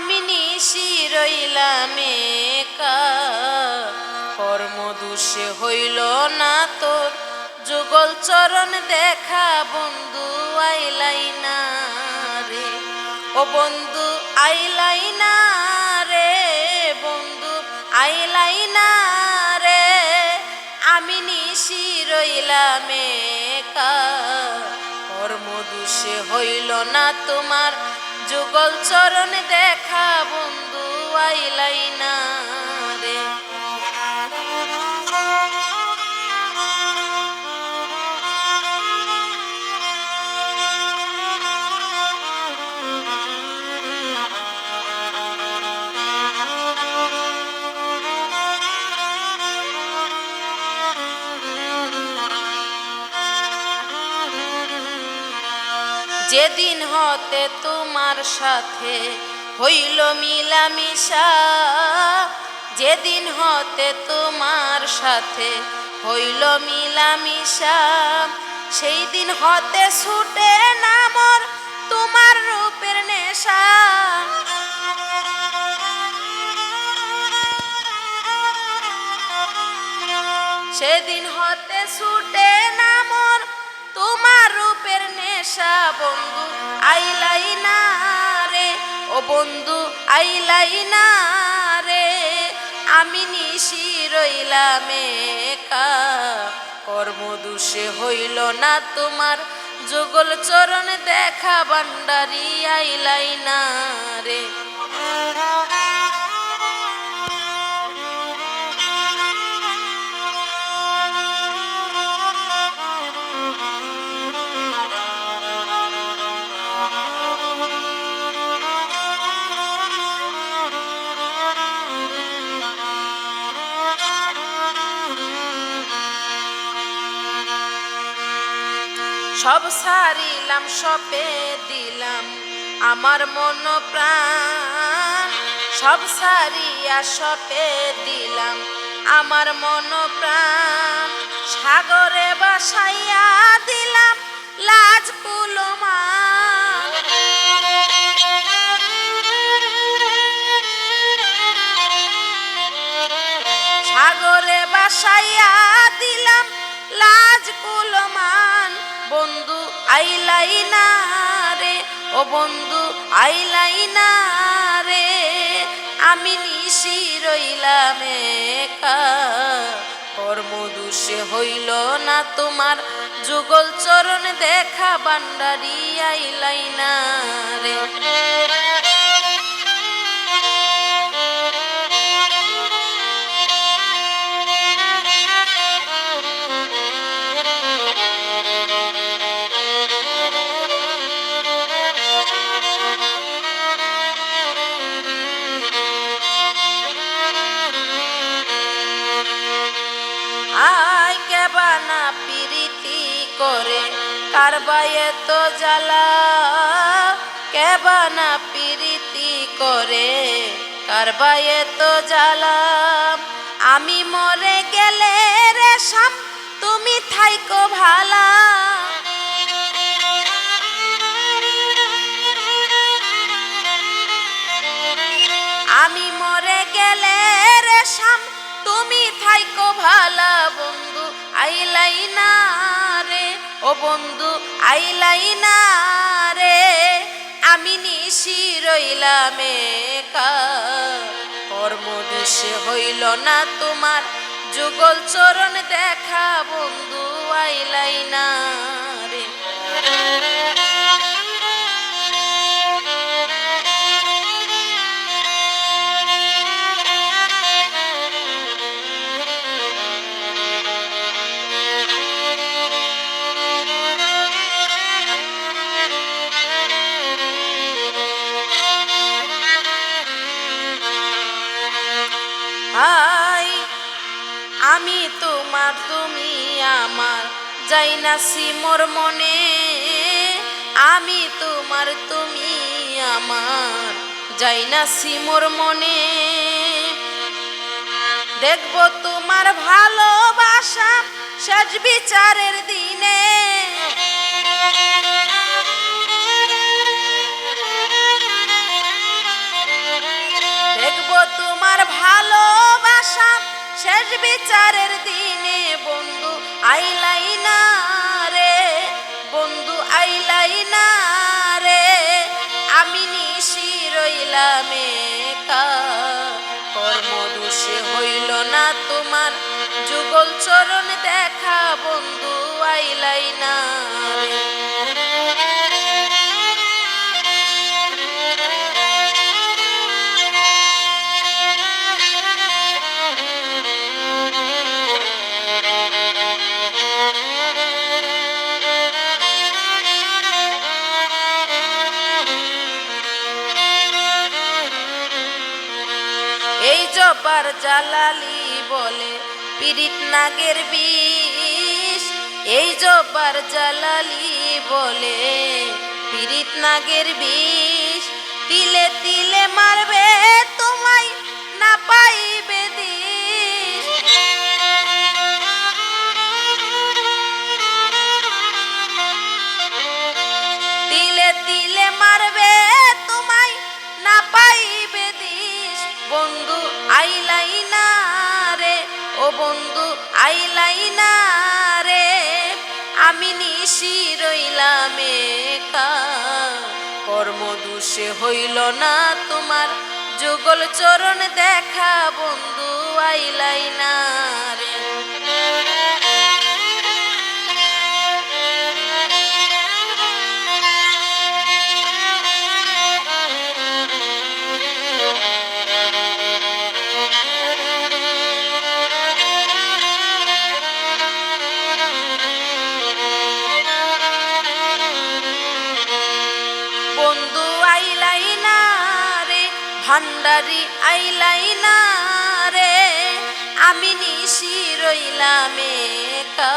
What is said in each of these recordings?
নিশি রইলাম কর্ম দুষে হইল না তোর। যুগল চরণ দেখা বন্ধু আইলাই না রে। ও বন্ধু আইলাই না রে, বন্ধু আইলাই না রে। আমি নিশি রইলাম কর্ম দুষে হইল না তোমার। যুগল চরণ দেখা বন্ধু আইলাই না রে। যেদিন হতে তোমার সাথে হইল মিলামিশা, যেদিন হতে তোমার সাথে হইল মিলামিশা সেই দিন হতে ছুটে নামর তোমার রূপের নেশা। সেদিন হতে ছুটে নেশা বন্ধু, আইলাই না রে। ও বন্ধু, আইলাই না রে। আমি নিশি রইলাম কর্ম দুষে হইল না তোমার। যুগল চরণ দেখা বান্ডারি আইলাই না রে। সব সারিলাম, সপে দিলাম আমার মন প্রাণ। সব সারিয়া সপে দিলাম আমার মন প্রাণ। সাগরে বাসাইয়া দিলাম লাজ কুলমা সাগরে বাসাইয়া দিলাম লাজ কুলমান বন্ধু, আইলাই না রে। ও বন্ধু, আইলাই না রে। আমি নিশি রইলাম কর্মদুষে হইল না তোমার। যুগল চরণ দেখা বান্ডারি আইলাই না রে। আয় কেবানা পিরিতি করে? কারবায়ে তো জ্বালা? কেবানা পিরিতি করে? কারবায়ে তো জ্বালা? আমি মরে গেলে রে শাম, তুমি থাইকো ভালা। আমি মরে গেলে রে শাম, তুমি থাইকো ভালা। বন্ধু, আইলাই না রে। আমি নিশি রইলাম একা। কর্ম দেশে হইল না তোমার, যুগল চরণ দেখা বন্ধু, আইলাই না রে। হাই, আমি তোমার, তুমি আমার যাই না মোর মনে। আমি তোমার, তুমি আমার যাই না মোর মনে। দেখব তোমার ভালোবাসা শেষ বিচারের দিনে। শেষ বিচারের দিনে বন্ধু আইলাই না রে, বন্ধু আইলাই না রে। আমি নিশি রইলাম একা কর্ম হইল না তোমার। যুগল চরণ দেখা বন্ধু আইলাই না। এই জালালি বলে পিরিত নাগের বিষ। এই জবার জালালি বলে পিরিত নাগের বিষ। বন্ধু, আইলাই না রে। আমি নিশি রইলাম কর্ম দুষে হইল না তোমার। যুগল চরণ দেখা বন্ধু, আইলাই না রে। রে ভান্ডারি আইলাই না রে, আমি নিশি রইলাম একা।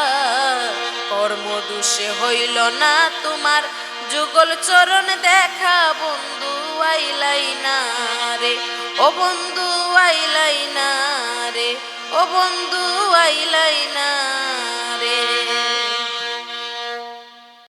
কর্ম দোষে হইল না তোমার, যুগল চরণ দেখা বন্ধু আইলাই না রে। ও বন্ধু আইলাই না রে, ও বন্ধু আইলাই না রে।